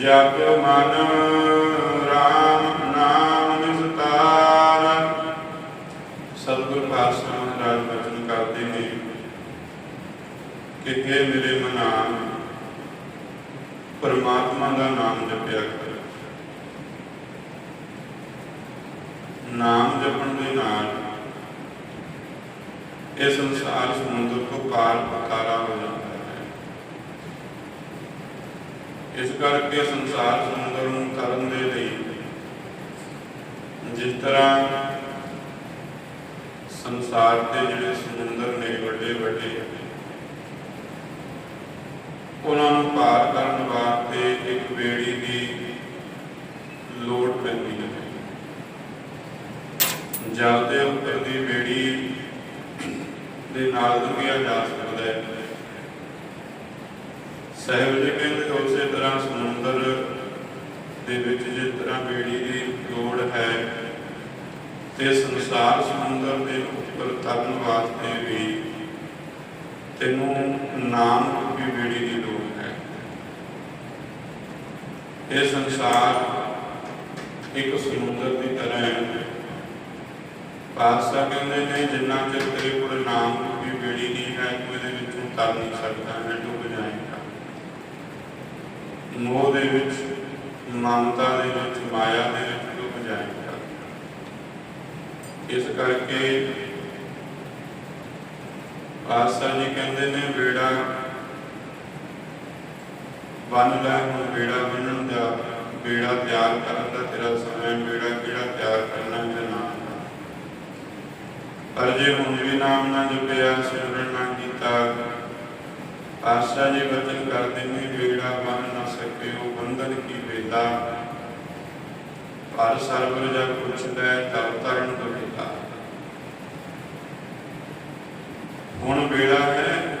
ਜਪ ਮਨ ਰਾਮ ਨਾਮ ਨਿਸਤਾਰ। ਸਤਿਗੁਰ ਪਾਤਸ਼ਾਹ ਮਹਾਰਾਜ ਬਚਨ ਕਰਦੇ ਨੇ ਕਿ ਇਹ ਮੇਰੇ ਮਨਾ ਪਰਮਾਤਮਾ ਦਾ ਨਾਮ ਜਪਿਆ ਕਰ। ਨਾਮ ਜਪਣ ਦੇ ਨਾਲ ਇਹ ਸੰਸਾਰ ਸਮੁੰਦਰ ਤੋਂ ਪਾਰ ਪਤਾਰਾ ਹੋ ਜਾਂਦਾ ਹੈ ਇਸ ਕਰਕੇ ਸੰਸਾਰ ਸਮੁੰਦਰ ਨੂੰ ਤਰਨ ਦੇ ਲਈ ਜਿਸ ਤਰ੍ਹਾਂ ਸੰਸਾਰ ਦੇ ਜਿਹੜੇ ਸਮੁੰਦਰ ਨੇ ਵੱਡੇ ਵੱਡੇ ਉਹਨਾਂ ਨੂੰ ਪਾਰ ਕਰਨ ਵਾਸਤੇ ਇੱਕ ਬੇੜੀ ਦੀ ਲੋੜ ਪੈਂਦੀ ਹੈ। ਜਲ ਦੇ ਉੱਪਰ ਦੀ ਬੇੜੀ ਦੇ ਨਾਲ ਲੰਘਿਆ ਜਾ ਸਕਦਾ ਹੈ। ਸਾਹਿਬ ਜੀ ਕਹਿੰਦੇ ਉਸੇ ਤਰ੍ਹਾਂ ਸਮੁੰਦਰ ਦੇ ਵਿੱਚ ਜਿਸ ਤਰ੍ਹਾਂ ਬੇੜੀ ਦੀ ਲੋੜ ਹੈ ਤੇ ਸੰਸਾਰ ਸਮੁੰਦਰ ਦੇ ਉੱਪਰ ਤਰਨ ਵਾਸਤੇ ਵੀ ਤੈਨੂੰ ਨਾਮ ਰੂਪੀ ਬੇੜੀ ਦੀ ਲੋੜ ਹੈ। ਇਹ ਸੰਸਾਰ ਇੱਕ ਸਮੁੰਦਰ ਦੀ ਤਰ੍ਹਾਂ ਹੈ। ਪਾਤਸ਼ਾਹ ਕਹਿੰਦੇ ਨੇ ਜਿੰਨਾ ਚਿਰ ਤੇਰੇ ਕੋਲ ਨਾਮ ਰੂਪੀ ਬੇੜੀ ਨਹੀਂ ਹੈ, ਤੂੰ ਇਹਦੇ ਵਿੱਚੋਂ ਤਰ ਨਹੀਂ ਸਕਦਾ ਹੈ ਮੋਹ ਦੇ ਵਿੱਚ ਮਮਤਾ ਦੇ ਵਿੱਚ, ਮਾਇਆ ਦੇ ਵਿੱਚ ਡੁੱਬ ਜਾਏਗਾ। ਇਸ ਕਰਕੇ ਪਾਤਸ਼ਾਹ ਜੀ ਕਹਿੰਦੇ ਨੇ ਬੇੜਾ ਬੰਨ ਲੈ, ਹੁਣ ਬੇੜਾ ਬੰਨਣ ਦਾ ਬੇੜਾ ਤਿਆਰ ਕਰਨ ਦਾ ਤੇਰਾ ਸਮਾਂ ਬੇੜਾ ਕਿਹੜਾ ਤਿਆਰ ਕਰਨਾ ਹੈ ਨਾਮ ਪਰ ਜੇ ਹੁਣ ਵੀ ਨਾਮ ਨਾ ਜਪਿਆ ਸਿਮਰਨ ਨਾ ਕੀਤਾ ਆਸਾ ਜੀ ਵਚਨ ਕਰਦੇ ਨੇ ਬੇੜਾ ਬੰਨ ਨਾ ਬੰਧਨ ਕੀ ਵੇਲਾ ਪਰ ਸਰਵਰ ਜਗ ਪੁੱਛਦਾ ਤਬ ਤਰਨ ਕਬੀਲਾ ਹੁਣ ਵੇੜਾ ਹੈ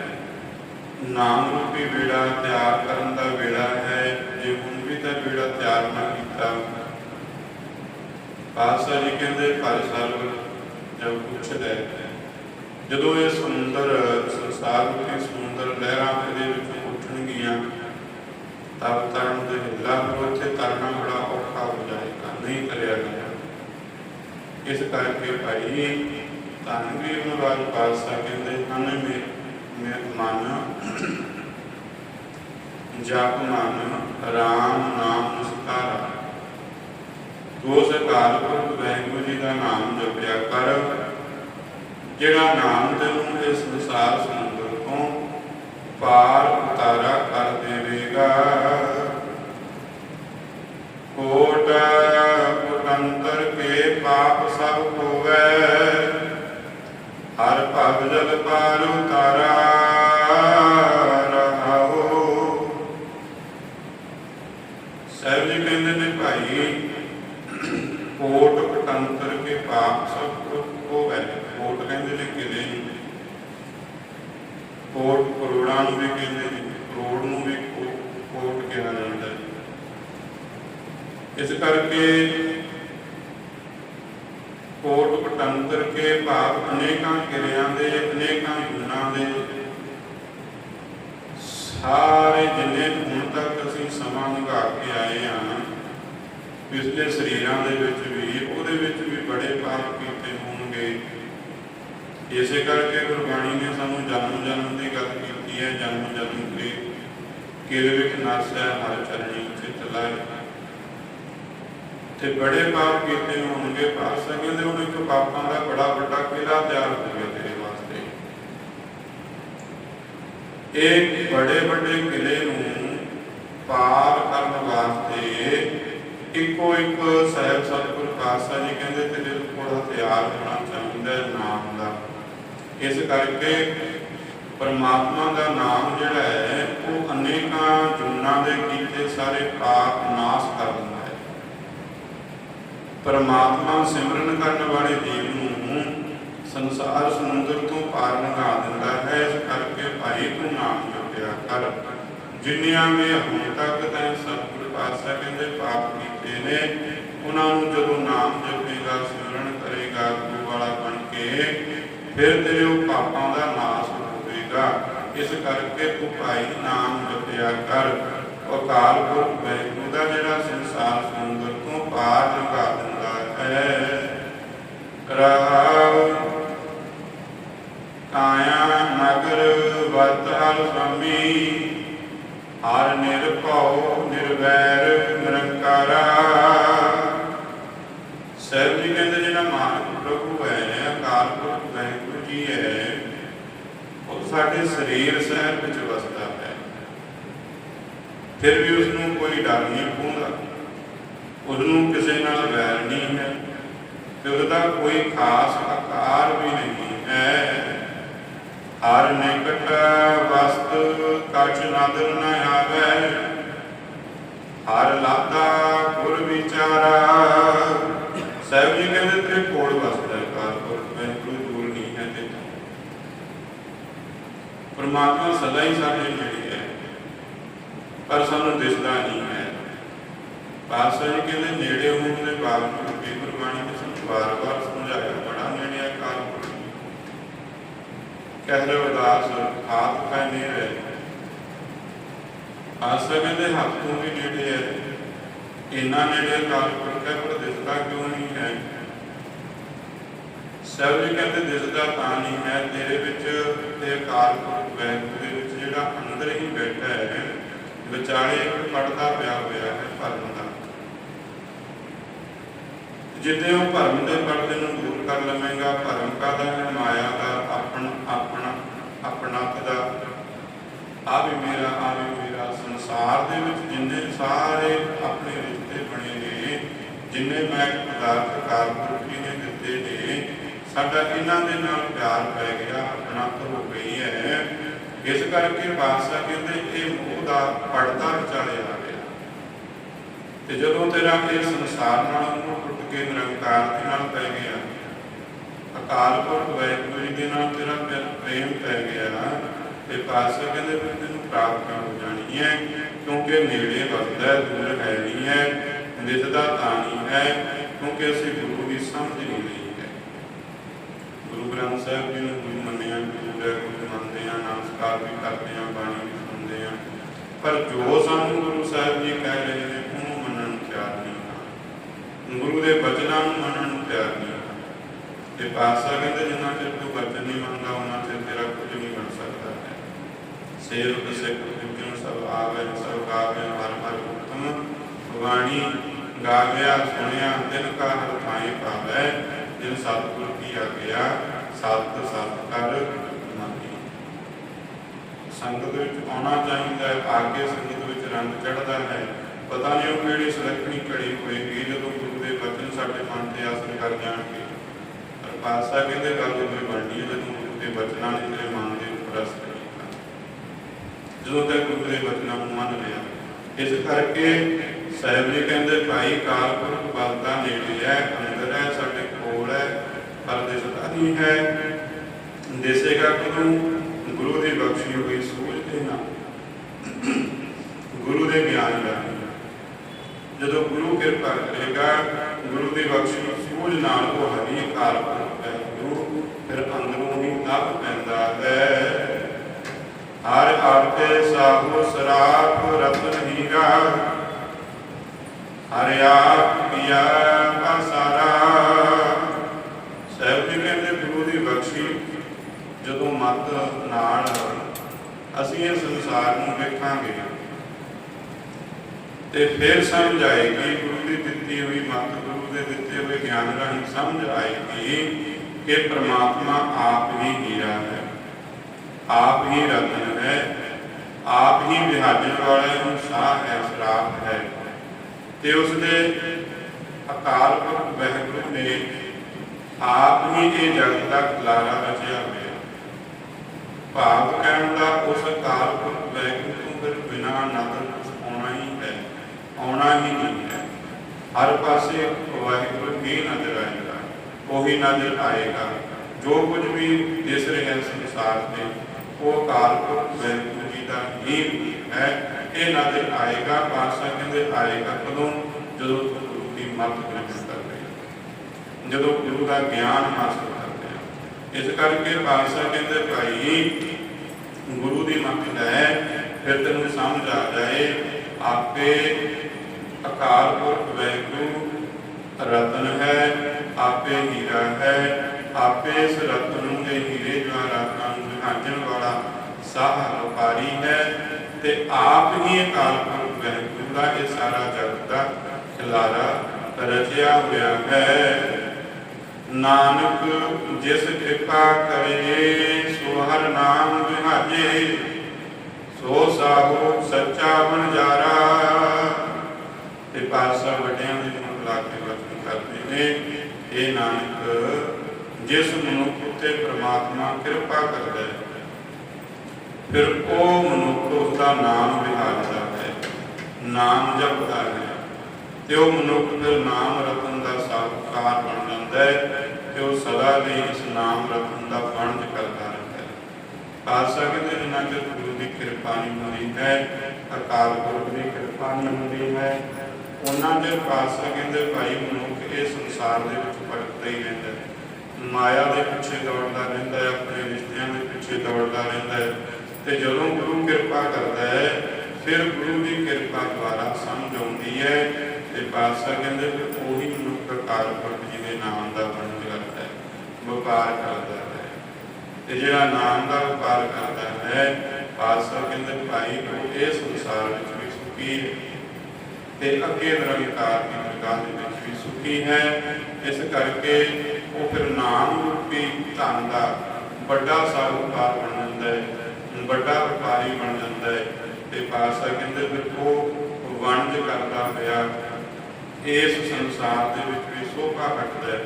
ਨਾਮ ਰੂਪੀ ਵੇੜਾ ਤਿਆਰ ਕਰਨ ਦਾ ਵੇੜਾ ਹੈ ਜੇ ਹੁਣ ਵੀ ਤਾਂ ਵੇੜਾ ਤਿਆਰ ਨਾ ਕੀਤਾ। ਆਸਾ ਜੀ ਕਹਿੰਦੇ ਪਰ ਸਰਵਰ ਜਦ ਪੁੱਛਦਾ ਹੈ, ਜਦੋਂ ਇਹ ਸੁੰਦਰ ਸੰਸਾਰ ਰੂਪੀ ਸਮੁੰਦਰ ਲਹਿਰਾਂ ਇਹਦੇ ਵਿੱਚ ਉੱਠਣਗੀਆਂ ਤਬ ਤਰਨ ਦੇ ਹਿੱਲਾ ਪਰ ਉੱਥੇ ਤਰਨਾ ਬੜਾ ਔਖਾ ਹੋ ਜਾਏਗਾ ਨਹੀਂ ਕਰਿਆ ਗਿਆ ਇਸ ਕਰਕੇ ਭਾਈ ਧੰਨ ਵੀ ਮਹਾਰਾਜ ਪਾਤਸ਼ਾਹ ਕਹਿੰਦੇ ਹਨ, ਮੇ ਮੇ ਮਨ, ਜਪ ਮਨ, ਰਾਮ ਨਾਮ ਮੁਸਕਾਰਾ। ਤੂੰ ਉਸ ਅਕਾਲ ਪੁਰਖ ਵਾਹਿਗੁਰੂ ਜੀ ਦਾ ਨਾਮ ਜਪਿਆ ਕਰ, ਜਿਹੜਾ ਨਾਮ ਤੈਨੂੰ ਇਸ ਸੰਸਾਰ ਸਮੁੰਦਰ ਤੋਂ ਪਾਰ ਉਤਾਰਾ ਕਰ ਦੇਵੇਗਾ। ਕੋਟ ਪਾਪ ਸਭ ਹੋਵੇ। ਹਰ ਭਗ ਜਲ ਪਾਰ ਉਤਾਰਾ ਰਹਾਓ ਸਾਹਿਬ ਜੀ ਕਹਿੰਦੇ ਨੇ ਭਾਈ, ਕੋਟ ਕਟੰਤਰ ਕੇ ਪਾਪ ਸਭ ਕੋ ਕੋਟ ਕਹਿੰਦੇ ਨੇ ਕਿਲੇ ਨੂੰ ਕੋਟ ਕਰੋੜਾਂ ਨੂੰ ਵੀ ਕਹਿੰਦੇ ਨੇ, ਕਰੋੜ ਨੂੰ ਵੀ ਕੋਟ ਕਿਹਾ ਜਾਂਦਾ ਇਸ ਕਰਕੇ ਕੋਟ ਕੇ ਪਾਪ ਅਨੇਕਾਂ ਕਿਰਿਆਂ ਦੇ, ਅਨੇਕਾਂ ਗੁਨਾਹਾਂ ਦੇ। ਸਾਰੇ ਜਿੰਨੇ ਹੁਣ ਤੱਕ ਅਸੀਂ ਸਮਾਂ ਨਿਭਾ ਕੇ ਆਏ ਹਾਂ, ਪਿਛਲੇ ਸਰੀਰਾਂ ਦੇ ਵਿੱਚ ਵੀ, ਉਹਦੇ ਵਿੱਚ ਵੀ ਬੜੇ ਪਾਪ ਕੀਤੇ ਹੋਣਗੇ। ਇਸੇ ਕਰਕੇ ਗੁਰਬਾਣੀ ਨੇ ਸਾਨੂੰ ਜਨਮ ਜਨਮ ਦੀ ਗੱਲ ਕੀਤੀ ਹੈ ਜਨਮ ਜਨਮ ਦੇ ਕਿਲ ਵਿੱਚ ਨਾਸਿਆ ਹਰ ਚਰਣੀ ਚਿਤ ਲਾਇ ਤੇ ਬੜੇ ਪਾਪ ਕੀਤੇ ਹੋਣਗੇ ਪਾਸਾ ਕਹਿੰਦੇ ਹੁਣ ਇੱਕ ਪਾਪਾਂ ਦਾ ਬੜਾ ਵੱਡਾ ਕਿਲਾ ਤਿਆਰ ਹੋ ਤੇਰੇ ਵਾਸਤੇ। ਇਹ ਬੜੇ ਵੱਡੇ ਕਿਲੇ ਨੂੰ ਪਾਰ ਕਰਨ ਵਾਸਤੇ ਇੱਕੋ ਇੱਕ ਸਾਹਿਬ ਸਤਿਗੁਰ ਪਾਤਸ਼ਾਹ ਜੀ ਕਹਿੰਦੇ, ਤੇਰੇ ਕੋਲ ਹਥਿਆਰ ਹੋਣਾ ਚਾਹੀਦਾ ਨਾਮ ਦਾ। ਇਸ ਕਰਕੇ ਪਰਮਾਤਮਾ ਦਾ ਨਾਮ ਜਿਹੜਾ ਹੈ, ਉਹ ਅਨੇਕਾਂ ਜੁਨਾਂ ਦੇ ਕੀਤੇ ਸਾਰੇ ਪਾਪ ਨਾਸ਼ ਕਰ ਦਿੰਦਾ ਹੈ ਪਰਮਾਤਮਾ ਸਿਮਰਨ ਕਰਨ ਵਾਲੇ ਜੀਵ ਨੂੰ ਸੰਸਾਰ ਸਮੁੰਦਰ ਤੋਂ ਪਾਰ ਲੰਘਾ ਦਿੰਦਾ ਹੈ, ਇਸ ਕਰਕੇ ਭਾਈ ਤੂੰ ਨਾਮ ਜਪਿਆ ਕਰ। ਜਿੰਨੀਆਂ ਵੀ ਹੁਣ ਤੱਕ ਤੈਂ ਸਤਿਗੁਰ ਪਾਤਸ਼ਾਹ ਕਹਿੰਦੇ ਪਾਪ ਕੀਤੇ ਨੇ, ਉਹਨਾਂ ਨੂੰ ਜਦੋਂ ਨਾਮ ਜਪੇਗਾ, ਸਿਮਰਨ ਕਰੇਗਾ, ਗੁਰੂ ਵਾਲਾ ਬਣ ਕੇ, ਫਿਰ ਤੇਰੇ ਉਹ ਪਾਪਾਂ ਦਾ ਨਾਸ਼ ਹੋਵੇਗਾ ਇਸ ਕਰਕੇ ਤੂੰ ਭਾਈ ਨਾਮ ਜਪਿਆ ਕਰ। ਅਕਾਲ ਪੁਰਖ ਵਾਹਿਗੁਰੂ ਜੀ ਹੈ, ਉਹ ਸਾਡੇ ਸਰੀਰ ਸਹਿਰ ਵਿੱਚ ਵਸਦਾ ਹੈ। ਫਿਰ ਵੀ ਉਸ ਨੂੰ ਕੋਈ ਡਰ ਨਹੀਂ ਪਹੁੰਚਦਾ ਉਸਨੂੰ ਕਿਸੇ ਨਾਲ ਵੈਰ ਨਹੀਂ ਹੈ। ਤੇ ਉਹਦਾ ਕੋਈ ਖਾਸ ਆਕਾਰ ਵੀ ਨਹੀਂ ਹੈ। ਹਰ ਨਿਕਟ ਵਸਤ ਕਛ ਨਦਰ ਨ ਆਵੇ। ਹਰ ਲਾਦਾ ਗੁਰ ਵਿਚਾਰਾ। ਸਾਹਿਬ ਜੀ ਕਹਿੰਦੇ ਤੇਰੇ ਕੋਲ ਵਸਦਾ ਹੈ ਕਾਰਪੁਰ ਮੈਂ ਕੋਈ ਦੂਰ ਨਹੀਂ ਹੈ ਤੇ ਪਰਮਾਤਮਾ ਸਦਾ ਹੀ ਸਾਡੇ ਨੇੜੇ ਹੈ, ਪਰ ਸਾਨੂੰ ਦਿਸਦਾ ਨਹੀਂ ਹੈ। ਪਾਤਸ਼ਾਹ ਜੀ ਕਹਿੰਦੇ ਨੇੜੇ ਹੋਣ ਦੇ ਬਾਵਜੂਦ ਵੀ ਗੁਰਬਾਣੀ ਨੇ ਸਾਨੂੰ ਵਾਰ-ਵਾਰ ਸਮਝਾਇਆ ਬੜਾ ਨੇੜੇ ਹੈ ਕਹਿ ਰਹੇ ਉਦਾਸ ਹਾਥ ਕਾ ਨੇੜੇ ਪਾਤਸ਼ਾਹ ਕਹਿੰਦੇ ਹੱਥ ਤੋਂ ਵੀ ਨੇੜੇ ਹੈ। ਇੰਨਾ ਨੇੜੇ ਕਾਰਪੁਰ ਹੈ ਪਰ ਦਿਸਦਾ ਕਿਉਂ ਨਹੀਂ ਹੈ? ਸਭ ਕਹਿੰਦੇ ਦਿਸਦਾ ਤਾਂ ਨਹੀਂ ਹੈ। ਤੇਰੇ ਵਿੱਚ ਤੇ ਕਾਰਪੁਰ ਵੈਗ ਦੇ ਵਿੱਚ ਜਿਹੜਾ ਅੰਦਰ ਹੀ ਬੈਠਾ ਹੈ, ਵਿਚਾਲੇ ਪੜਦਾ ਪਿਆ ਹੋਇਆ ਹੈ ਭਰਮ ਦਾ। ਜਿੱਦੇ ਉਹ ਭਰਮ ਦੇ ਪਰਦੇ ਨੂੰ ਦੂਰ ਕਰ ਲਵੇਂਗਾ, ਭਰਮ ਕਾਦਾ ਹੈ? ਮਾਇਆ ਦਾ, ਆਪਣ, ਆਪਣਾ ਆਪਣਤ ਦਾ। ਆ ਵੀ ਮੇਰਾ ਆ ਵੀ ਮੇਰਾ ਸੰਸਾਰ ਦੇ ਵਿੱਚ ਜਿੰਨੇ ਸਾਰੇ ਆਪਣੇ ਰਿਸ਼ਤੇ ਬਣੇ ਨੇ, ਜਿੰਨੇ ਮੈਂ ਪਦਾਰਥ ਕਾਰਪੁਰਖੀ ਨੇ ਦਿੱਤੇ ਨੇ, ਸਾਡਾ ਇਹਨਾਂ ਦੇ ਨਾਲ ਪਿਆਰ ਪੈ ਗਿਆ ਆਪਣਤ ਹੋ ਗਈ ਹੈ। ਇਸ ਕਰਕੇ ਬਾਦਸ਼ਾਹ ਕਹਿੰਦੇ, ਇਹ ਮੋਹ ਦਾ ਪੜਦਾ ਵਿਚਾਲੇ ਆ ਗਿਆ। ਤੇ ਜਦੋਂ ਤੇਰਾ ਇਹ ਸੰਸਾਰ ਨਾਲ ਮੋਹ ਟੁੱਟ ਕੇ ਨਿਰੰਕਾਰ ਦੇ ਨਾਲ ਪੈ ਗਿਆ, ਅਕਾਲ ਪੁਰਖ ਵਾਹਿਗੁਰੂ ਦੇ ਨਾਲ ਤੇਰਾ ਪ੍ਰੇਮ ਪੈ ਗਿਆ, ਤੇ ਪਾਤਸ਼ਾਹ ਕਹਿੰਦੇ ਫਿਰ ਤੈਨੂੰ ਪ੍ਰਾਪਤੀ ਹੋ ਜਾਣੀ ਹੈ, ਕਿਉਂਕਿ ਨੇੜੇ ਵਸਦਾ ਦੂਰ ਹੈ ਨਹੀਂ ਹੈ ਦਿਸਦਾ ਤਾਂ ਨਹੀਂ ਹੈ, ਕਿਉਂਕਿ ਅਸੀਂ ਗੁਰੂ ਦੀ ਸਮਝ ਨਹੀਂ ਲਈ ਹੈ। ਗੁਰੂ ਗ੍ਰੰਥ ਸਾਹਿਬ ਜੀ ਨੂੰ ਗੁਰੂ ਮੰਨਿਆ, ਗੁਰੂ ਦਾ ਗੁਰੂ ਮੰਨਦੇ ਆ ਨਮਸਕਾਰ ਵੀ ਕਰਦੇ ਆ ਬਾਣੀ ਵੀ ਸੁਣਦੇ ਆ ਪਰ ਜੋ ਸਾਨੂੰ ਗੁਰੂ ਸਾਹਿਬ ਜੀ ਕਹਿ ਰਹੇ ਨੇ ਗੁਰੂ ਦੇ ਬਚਨਾਂ ਨੂੰ ਮੰਨਣ ਨੂੰ ਤਿਆਰ ਨਹੀਂ। ਹਾਂ ਤੇ ਪਾਤਸ਼ਾਹ ਕਹਿੰਦੇ, ਜਿੰਨਾ ਚਿਰ ਤੂੰ ਬਚਨ ਨਹੀਂ ਮੰਨਦਾ ਉਹਨਾਂ ਚਿਰ ਤੇਰਾ ਕੁਝ ਨਹੀਂ ਬਣ ਸਕਦਾ। ਹੈ ਸੇਵਕ ਸਿੱਖ ਜਿਉ ਸਭ ਆਵੇ, ਸਭ ਗਾਵੇ ਹਰ ਹਰ ਉਤਮ ਬਾਣੀ ਗਾਵਿਆ, ਸੁਣਿਆ ਦਿਨ ਕਾ ਹਰ ਥਾਈ ਪਾਵੇ, ਜਿਨ ਸਤਿਗੁਰ ਕੀ ਆਗਿਆ, ਸਤ ਸਤ ਕਰ ਮੰਨੀ ਸੰਗਤ ਵਿੱਚ ਆਉਣਾ ਚਾਹੀਦਾ ਹੈ ਆਗੇ ਸੰਗਤ ਵਿੱਚ ਰੰਗ ਚੜਦਾ ਹੈ। ਪਤਾ ਨਹੀਂ ਉਹ ਕਿਹੜੀ ਸੁਲੱਖਣੀ ਘੜੀ ਹੋਏਗੀ, ਜਦੋਂ ਸਾਡੇ ਮਨ ਤੇ ਅਸਰ ਕਰ ਜਾਣਗੇ। ਪਰ ਪਾਸਾ ਕਹਿੰਦੇ, ਗੱਲ ਉਹ ਬਣਨੀ ਹੈ ਜਦੋਂ ਗੁਰੂ ਬਚਨਾਂ ਨੇ ਤੇਰੇ ਮਨ ਦੇ ਉੱਪਰ ਅਸਰ ਕੀਤਾ ਜਦੋਂ ਤੱਕ ਗੁਰੂ ਦੇ ਬਚਨਾਂ ਨੂੰ ਮੰਨ ਲਿਆ। ਇਸ ਕਰਕੇ ਸਾਹਿਬ ਜੀ ਕਹਿੰਦੇ, ਭਾਈ ਕਾਲਪੁਰਖ ਬਲਦਾ ਨੇੜੇ ਹੈ, ਅੰਦਰ ਹੈ, ਸਾਡੇ ਕੋਲ ਹੈ ਪਰ ਨਹੀਂ ਹੈ। ਦਿਸੇਗਾ ਕਦੋਂ ਗੁਰੂ ਦੀ ਬਖਸ਼ੀ ਹੋਈ ਸੂਝ ਦੇ ਨਾਲ ਗੁਰੂ ਦੇ ਗਿਆਨ ਨਾਲ ਜਦੋਂ ਗੁਰੂ ਕਿਰਪਾ ਕਰੇਗਾ, ਗੁਰੂ ਦੀ ਬਖਸ਼ੀ ਸੂਝ ਨਾਲ ਉਹ ਹਰੀ ਕਾਲਪੁਰਖ ਹੈ। ਗੁਰੂ ਫਿਰ ਅੰਦਰੋਂ ਹੀ ਤਪ ਪੈਂਦਾ ਹੈ। ਹਰ ਆਪੇ ਸਾਹੂ ਸਰਾਪ ਰਤਨ ਹੀਰਾ। ਹਰ ਆਪ ਕੀਆ ਪਾਸਾਰਾ ਸਾਹਿਬ ਜੀ ਕਹਿੰਦੇ, ਗੁਰੂ ਦੀ ਬਖਸ਼ੀ ਜਦੋਂ ਮਤ ਨਾਲ ਅਸੀਂ ਇਹ ਸੰਸਾਰ ਨੂੰ ਵੇਖਾਂਗੇ। ਤੇ ਫਿਰ ਸਮਝ ਆਏਗੀ ਗੁਰੂ ਦੀ ਦਿੱਤੀ ਹੋਈ ਮਤ, ਗੁਰੂ ਦੇ ਦਿੱਤੇ ਹੋਏ ਗਿਆਨ ਰਾਹੀਂ ਸਮਝ ਆਏਗੀ ਕਿ ਪ੍ਰਮਾਤਮਾ ਆਪ ਹੀ ਹੀਰਾ ਹੈ। ਆਪ ਹੀ ਰਤਨ ਹੈ। ਆਪ ਹੀ ਵਿਹਾਜਣ ਵਾਲੇ ਨੂੰ ਸਾਹ ਹੈ, ਸਰਾਪ ਹੈ। ਤੇ ਉਸ ਦੇ ਅਕਾਲ ਪੁਰਖ ਵਾਹਿਗੁਰੂ ਨੇ ਆਪ ਹੀ ਇਹ ਜਗਤ ਦਾ ਖਿਲਾਰਾ ਰਚਿਆ ਹੋਇਆ। ਭਾਵ ਕਹਿਣ ਦਾ ਉਸ ਅਕਾਲ ਪੁਰਖ ਵਾਹਿਗੁਰੂ ਤੋਂ ਫਿਰ ਬਿਨਾ ਆਉਣਾ ਹੀ ਨਹੀਂ ਹੈ। ਹਰ ਪਾਸੇ ਵਾਹਿਗੁਰੂ ਹੀ ਨਜ਼ਰ ਆਏਗਾ, ਉਹੀ ਨਜ਼ਰ ਆਏਗਾ। ਜੋ ਕੁਝ ਵੀ ਦਿਸ ਰਿਹਾ ਸੰਸਾਰ ਤੇ, ਉਹ ਅਕਾਲ ਵਾਹਿਗੁਰੂ ਜੀ ਦਾ ਹੀ ਹੈ। ਇਹ ਨਜ਼ਰ ਆਏਗਾ, ਪਾਤਸ਼ਾਹ ਕਹਿੰਦੇ ਆਏਗਾ ਕਦੋਂ? ਜਦੋਂ ਗੁਰੂ ਦੀ ਮੱਤ ਗ੍ਰਹਿਣ ਕਰ ਜਦੋਂ ਗੁਰੂ ਦਾ ਗਿਆਨ ਹਾਸਲ ਕਰਦੇ ਆ ਇਸ ਕਰਕੇ ਪਾਤਸ਼ਾਹ ਕਹਿੰਦੇ, ਭਾਈ, ਗੁਰੂ ਦੀ ਮੱਤ ਲੈ, ਫਿਰ ਤੈਨੂੰ ਸਮਝ ਆ ਜਾਏ, ਆਪੇ ਅਕਾਲ ਪੁਰਖ ਵਾਹਿਗੁਰੂ ਰਤਨ ਹੈ, ਆਪੇ ਹੀਰਾ ਹੈ, ਆਪੇ ਇਸ ਰਤਨ ਨੂੰ ਦੇ ਹੀਰੇ ਜਵਾਹਰਾਤਾਂ ਨੂੰ ਵਾਲਾ ਸਾਹ ਵਪਾਰੀ ਹੈ ਤੇ ਆਪ ਹੀ ਅਕਾਲ ਪੁਰਖ ਵਾਹਿਗੁਰੂ ਦਾ ਇਹ ਸਾਰਾ ਜਗਤ ਦਾ ਖਿਲਾਰਾ ਰਚਿਆ ਹੋਇਆ ਹੈ। ਨਾਨਕ, ਜਿਸ ਕਿਰਪਾ ਕਰੇ, ਸੋ ਹਰ ਨਾਮ ਵਿਹਾਜੇ ਸੋ ਸਾਹੋ ਸੱਚਾ ਬਣਜਾਰਾ ਤੇ ਪਾਸਾ ਵੱਡਿਆਂ ਦੇ ਨੂੰ ਲਾ ਕੇ ਵਚਨ ਕਰਦੇ ਨੇ। ਇਹ ਨਾਨਕ, ਜਿਸ ਮਨੁੱਖ ਉਤੇ ਪ੍ਰਮਾਤਮਾ ਕਿਰਪਾ ਕਰਦਾ ਹੈ, ਫਿਰ ਉਹ ਮਨੁੱਖ ਉਸ ਦਾ ਨਾਮ ਵਿਹਾਰਦਾ ਹੈ, ਨਾਮ ਜਪਦਾ ਹੈ। ਤੇ ਉਹ ਮਨੁੱਖ ਫਿਰ ਨਾਮ ਰਤਨ ਦਾ ਸਾਖਕਾਰ ਬਣ ਜਾਂਦਾ ਹੈ ਤੇ ਉਹ ਸਦਾ ਲਈ ਇਸ ਨਾਮ ਰਤਨ ਦਾ ਵੰਡ ਕਰਦਾ ਰਹਿੰਦਾ ਹੈ। ਪਾਤਸ਼ਾਹ ਕਹਿੰਦੇ, ਜਿੰਨਾ ਚਿਰ ਗੁਰੂ ਦੀ ਕਿਰਪਾ ਨਹੀਂ ਹੁੰਦੀ ਹੈ, ਅਕਾਲ ਪੁਰਖ ਦੀ ਕਿਰਪਾ ਨਹੀਂ ਹੁੰਦੀ ਹੈ ਉਹਨਾਂ ਚਿਰ ਖਾਲਸਾ ਕਹਿੰਦੇ ਭਾਈ ਮਨੁੱਖ ਇਹ ਸੰਸਾਰ ਦੇ ਵਿੱਚ ਭਟਕਦਾ ਹੀ ਰਹਿੰਦਾ ਹੈ। ਮਾਇਆ ਦੇ ਪਿੱਛੇ ਦੌੜਦਾ ਰਹਿੰਦਾ ਹੈ, ਆਪਣੇ ਰਿਸ਼ਤਿਆਂ ਦੇ ਪਿੱਛੇ ਦੌੜਦਾ ਰਹਿੰਦਾ ਹੈ। ਤੇ ਜਦੋਂ ਗੁਰੂ ਕਿਰਪਾ ਕਰਦਾ ਹੈ, ਫਿਰ ਗੁਰੂ ਦੀ ਕਿਰਪਾ ਦੁਆਰਾ ਸਮਝ ਆਉਂਦੀ ਹੈ ਤੇ ਪਾਤਸ਼ਾਹ ਕਹਿੰਦੇ ਕਿ ਉਹੀ ਮਨੁੱਖ ਅਕਾਲ ਪੁਰਖ ਜੀ ਦੇ ਨਾਮ ਦਾ ਵੰਡ ਕਰਦਾ ਹੈ, ਵਪਾਰ ਕਰਦਾ ਹੈ। ਤੇ ਜਿਹੜਾ ਨਾਮ ਦਾ ਵਪਾਰ ਕਰਦਾ ਹੈ ਪਾਤਸ਼ਾਹ ਕਹਿੰਦੇ ਭਾਈ ਉਹ ਇਹ ਸੰਸਾਰ ਵਿੱਚ ਵੀ ਸੁਖੀ ਹੈ। ਤੇ ਅੱਗੇ ਨਿਰੰਕਾਰ ਦੀ ਦਰਗਾਹ ਦੇ ਵਿੱਚ ਵੀ ਸੁਖੀ ਹੈ। ਇਸ ਕਰਕੇ ਉਹ ਫਿਰ ਨਾਮ ਰੂਪੀ ਧਨ ਦਾ ਵੱਡਾ ਸਾਹੂਕਾਰ ਬਣ ਜਾਂਦਾ ਹੈ। ਵੱਡਾ ਵਪਾਰੀ ਬਣ ਜਾਂਦਾ ਹੈ ਤੇ ਪਾਤਸ਼ਾਹ ਕਹਿੰਦੇ ਫਿਰ ਉਹ ਵਣਜ ਕਰਦਾ ਹੋਇਆ ਇਸ ਸੰਸਾਰ ਦੇ ਵਿੱਚ ਵੀ ਸੋਭਾ ਘਟਦਾ ਹੈ।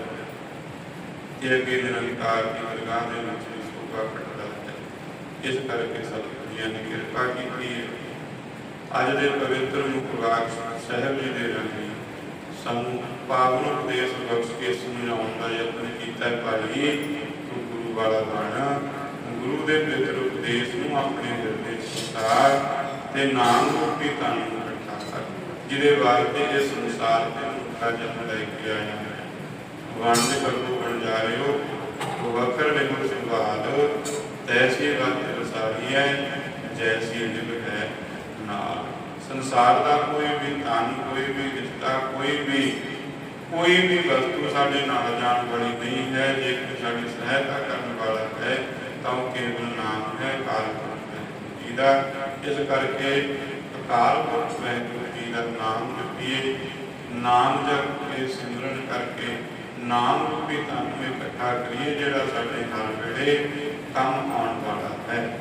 ਤੇ ਅੱਗੇ ਨਿਰੰਕਾਰ ਦੀ ਦਰਗਾਹ ਦੇ ਵਿੱਚ ਵੀ ਸੋਭਾ ਕੱਟਦਾ ਹੈ। ਇਸ ਕਰਕੇ ਸਤਿਗੁਰੂ ਜੀ ਨੇ ਕਿਰਪਾ ਕੀਤੀ ਹੈ। ਅੱਜ ਦੇ ਪਵਿੱਤਰ ਮੁਖ ਵਾਕ ਸਾਹਿਬ ਜੀ ਦੇ ਰਾਹੀਂ ਸਾਨੂੰ ਪਾਵਨ ਉਪਦੇਸ਼ ਬਖਸ਼ ਕੇ ਸਮਝਾਉਣ ਦਾ ਯਤਨ ਕੀਤਾ ਹੈ ਭਾਈ ਤੂੰ ਗੁਰੂ ਵਾਲਾ ਬਣ ਗੁਰੂ ਦੇ ਪਵਿੱਤਰ ਉਪਦੇਸ਼ ਨੂੰ ਆਪਣੇ ਹਿਰਦੇ 'ਚ ਸੰਸਾਰ ਤੇ ਨਾਮ ਰੂਪੀ ਧਨ ਨੂੰ ਇਕੱਠਾ ਕਰ। ਜਿਹਦੇ ਵਾਸਤੇ ਇਹ ਸੰਸਾਰ ਤੇ ਮੁਕਤਾ ਜਨਮ ਲੈ ਕੇ ਆਇਆ ਹੈ। ਵੰਡ ਕਰੋ ਬਣ ਜਾ ਰਹੇ ਹੋ। ਵਖਰ ਨਿਗੁਰ ਸੰਭਾਲ ਤੈਸੀ ਰਤ ਰਸਾਰੀ ਹੈ ਜੈਸੀ ਨਿਭ ਹੈ। ਨਾਲ। ਸੰਸਾਰ ਦਾ ਕੋਈ ਵੀ ਧਨ, ਕੋਈ ਵੀ ਰਿਸ਼ਤਾ, ਕੋਈ ਵੀ ਕੋਈ ਵੀ ਵਸਤੂ ਸਾਡੇ ਨਾਲ ਜਾਣ ਵਾਲੀ ਨਹੀਂ ਹੈ। ਜੇ ਕੋਈ ਸਾਡੀ ਸਹਾਇਤਾ ਕਰਨ ਵਾਲਾ ਹੈ, ਤਾਂ ਉਹ ਕੇਵਲ ਨਾਮ ਹੈ, ਕਾਲ ਪੁਰਖ ਜੀ ਇਸ ਕਰਕੇ ਅਕਾਲ ਪੁਰਖ ਵਾਹਿਗੁਰੂ ਜੀ ਦਾ ਨਾਮ ਜਪੀਏ। ਨਾਮ ਜਪ ਕੇ ਸਿਮਰਨ ਕਰਕੇ ਨਾਮ ਰੂਪੀ ਧਨ ਨੂੰ ਇਕੱਠਾ ਕਰੀਏ, ਜਿਹੜਾ ਸਾਡੇ ਹਰ ਵੇਲੇ ਕੰਮ ਆਉਣ ਵਾਲਾ ਹੈ।